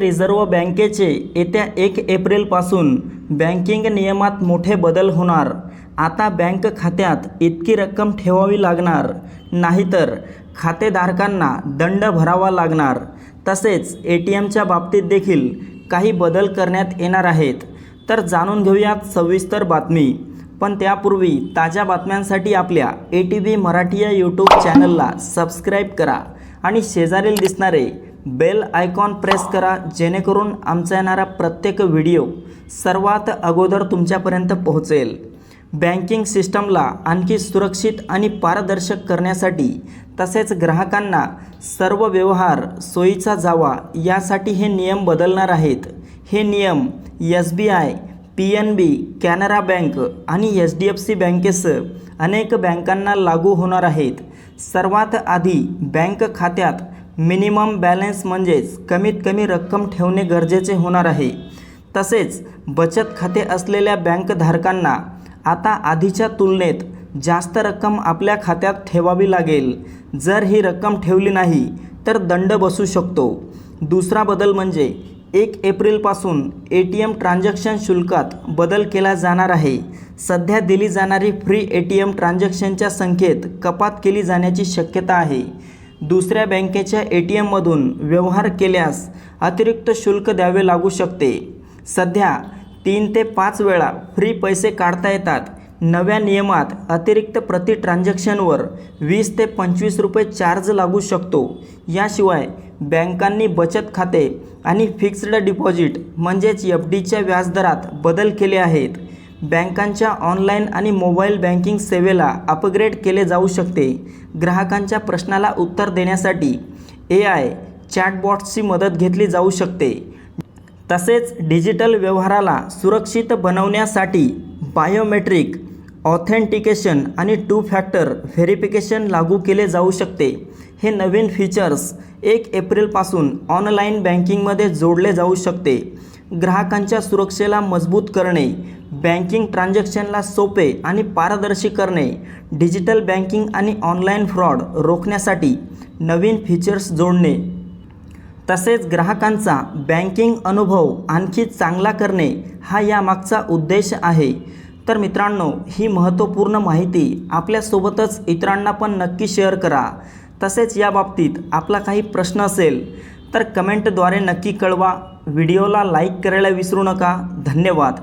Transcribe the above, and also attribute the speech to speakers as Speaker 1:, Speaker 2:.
Speaker 1: Reserve बँकेचे येत्या एक एप्रिलपासून बँकिंग नियमात मोठे बदल होणार. आता बँक खात्यात इतकी रक्कम ठेवावी लागणार नाहीतर खातेधारकांना दंड भरावा लागणार. तसेच ए टी एमच्या बाबतीत देखील काही बदल करण्यात येणार आहेत. तर जाणून घेऊयात सविस्तर बातमी. पण त्यापूर्वी ताज्या बातम्यांसाठी आपल्या ए टी व्ही मराठी या यूट्यूब चॅनलला सबस्क्राईब करा. आणि शेजारील दिसणारे बेल आयकॉन प्रेस करा जेणेकरून आमचा येणारा प्रत्येक व्हिडिओ सर्वात अगोदर तुमच्यापर्यंत पोहोचेल. बँकिंग सिस्टमला आणखी सुरक्षित आणि पारदर्शक करण्यासाठी तसेच ग्राहकांना सर्व व्यवहार सोयीचा जावा यासाठी हे नियम बदलणार आहेत. हे नियम S B I P N B Canara bank आणि एच डी एफ सी बँकेसह अनेक बँकांना लागू होणार आहेत. सर्वात आधी बँक खात्यात मिनिमम बॅलन्स म्हणजेच कमीत कमी रक्कम ठेवणे गरजेचे होणार आहे. तसेच बचत खाते असलेल्या बँकधारकांना आता आधीच्या तुलनेत जास्त रक्कम आपल्या खात्यात ठेवावी लागेल. जर ही रक्कम ठेवली नाही तर दंड बसू शकतो. दुसरा बदल म्हणजे एक एप्रिलपासून ए टी एम ट्रान्झॅक्शन शुल्कात बदल केला जाणार आहे. सध्या दिली जाणारी फ्री ए टी एम ट्रान्झॅक्शनच्या संख्येत कपात केली जाण्याची शक्यता आहे. दुसऱ्या बँकेच्या ए टी एममधून व्यवहार केल्यास अतिरिक्त शुल्क द्यावे लागू शकते. सध्या तीन ते पाच वेळा फ्री पैसे काढता येतात. नव्या नियमात अतिरिक्त प्रति ट्रान्झॅक्शनवर वीस ते पंचवीस रुपये चार्ज लागू शकतो. याशिवाय बँकांनी बचत खाते आणि फिक्स्ड डिपॉझिट म्हणजेच एफ डीच्या व्याजदरात बदल केले आहेत. बँकांच्या ऑनलाईन आणि मोबाईल बँकिंग सेवेला अपग्रेड केले जाऊ शकते. ग्राहकांच्या प्रश्नाला उत्तर देण्यासाठी ए आय चॅटबॉट्सची मदत घेतली जाऊ शकते. तसेच डिजिटल व्यवहाराला सुरक्षित बनवण्यासाठी बायोमेट्रिक ऑथेंटिकेशन आणि टू फॅक्टर व्हेरिफिकेशन लागू केले जाऊ शकते. हे नवीन फीचर्स एक एप्रिलपासून ऑनलाईन बँकिंगमध्ये जोडले जाऊ शकते. ग्राहकांच्या सुरक्षेला मजबूत करणे बँकिंग ट्रान्झॅक्शनला सोपे आणि पारदर्शी करणे डिजिटल बँकिंग आणि ऑनलाईन फ्रॉड रोखण्यासाठी नवीन फीचर्स जोडणे. तसेच ग्राहकांचा बँकिंग अनुभव आणखी चांगला करणे हा यामागचा उद्देश आहे. तर मित्रांनो ही महत्त्वपूर्ण माहिती आपल्यासोबतच इतरांना पण नक्की शेअर करा. तसेच या बाबतीत आपला काही प्रश्न असेल तर कमेंटद्वारे नक्की कळवा. व्हिडिओला लाईक करायला विसरू नका. धन्यवाद.